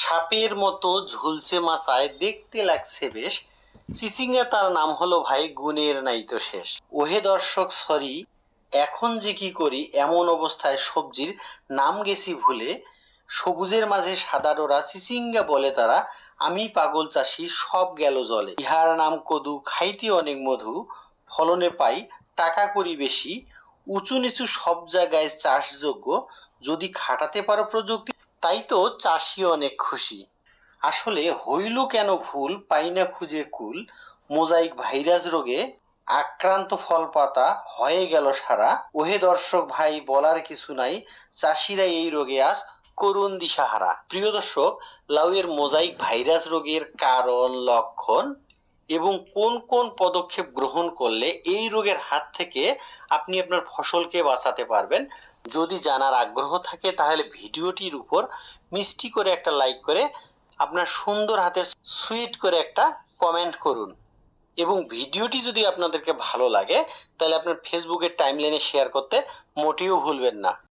সাপের মতো ঝুলছে মাচায় দেখতে লাগছে বেশ। চিচিঙ্গা তার নাম হলো ভাই গুণের নাই তো শেষ। ওহে দর্শক, সরি, এখন যে কি করি, এমন অবস্থায় সবজির নাম গেছি ভুলে। সবুজের মাঝে সাদা ডোরা চিচিঙ্গা বলে তারা, আমি পাগল চাষি, সব গেল জলে। ইহার নাম কদু, খাইতে অনেক মধু, ফলনে পাই, টাকা করি বেশি। উঁচু নিচু সব জায়গায় চাষযোগ্য। যদি খাটাতে পারো প্রযুক্তি তাই তো চাষি অনেক খুশি। আসলে হইল কেন ভুল, পাই না খুঁজে কুল? মোজাইক ভাইরাস রোগে আক্রান্ত ফল পাতা হয়ে গেল সারা। ওহে দর্শক ভাই, বলার কিছু নাই চাষিরা এই রোগে আজ করুণ দিশাহারা। প্রিয় দর্শক, লাউয়ের মোজাইক ভাইরাস রোগের কারণ, লক্ষণ এবং কোন কোন পদক্ষেপ গ্রহণ করলে এই রোগের হাত থেকে আপনি আপনার ফসলকে বাঁচাতে পারবেন? যদি জানার আগ্রহ থাকে, তাহলে ভিডিওটির উপর মিষ্টি করে একটা লাইক করে আপনার সুন্দর হাতে সুইট করে একটা কমেন্ট করুন। এবং ভিডিওটি যদি আপনাদেরকে ভালো লাগে, তাহলে আপনার ফেসবুকের টাইমলাইনে শেয়ার করতে মোটেও ভুলবেন না।